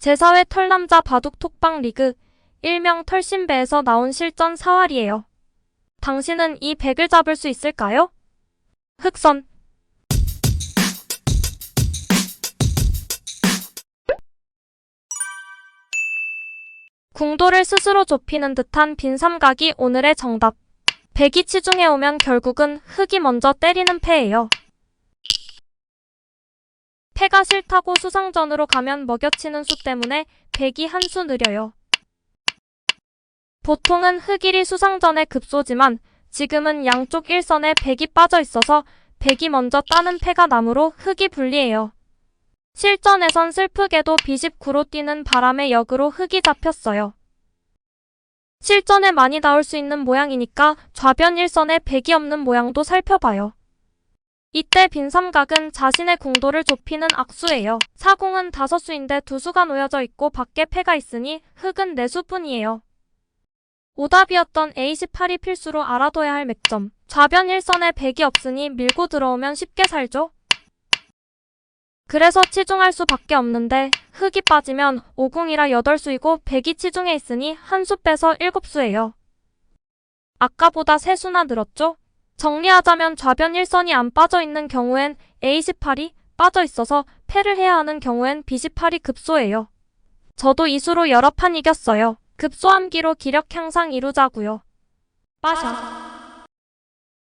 제4회 털남자 바둑 톡방 리그 일명 털신배에서 나온 실전 사활이에요. 당신은 이 백을 잡을 수 있을까요? 흑선 궁도를 스스로 좁히는 듯한 빈 삼각이 오늘의 정답. 백이 치중해 오면 결국은 흑이 먼저 때리는 패예요. 패가 싫다고 수상전으로 가면 먹여치는 수 때문에 백이 한 수 느려요. 보통은 흑일이 수상전에 급소지만 지금은 양쪽 일선에 백이 빠져 있어서 백이 먼저 따는 패가 나므로 흑이 불리해요. 실전에선 슬프게도 B19로 뛰는 바람에 역으로 흑이 잡혔어요. 실전에 많이 나올 수 있는 모양이니까 좌변 일선에 백이 없는 모양도 살펴봐요. 이때 빈 삼각은 자신의 궁도를 좁히는 악수예요. 사공은 다섯 수인데 두 수가 놓여져 있고 밖에 패가 있으니 흑은 네 수뿐이에요. 오답이었던 A18이 필수로 알아둬야 할 맥점. 좌변 일선에 백이 없으니 밀고 들어오면 쉽게 살죠? 그래서 치중할 수밖에 없는데 흑이 빠지면 5궁이라 8수이고 백이 치중해 있으니 한 수 빼서 7수예요. 아까보다 3수나 늘었죠? 정리하자면 좌변 일선이 안 빠져 있는 경우엔 A18이 빠져 있어서 패를 해야 하는 경우엔 B18이 급소예요. 저도 이 수로 여러 판 이겼어요. 급소함기로 기력 향상 이루자고요. 빠샤.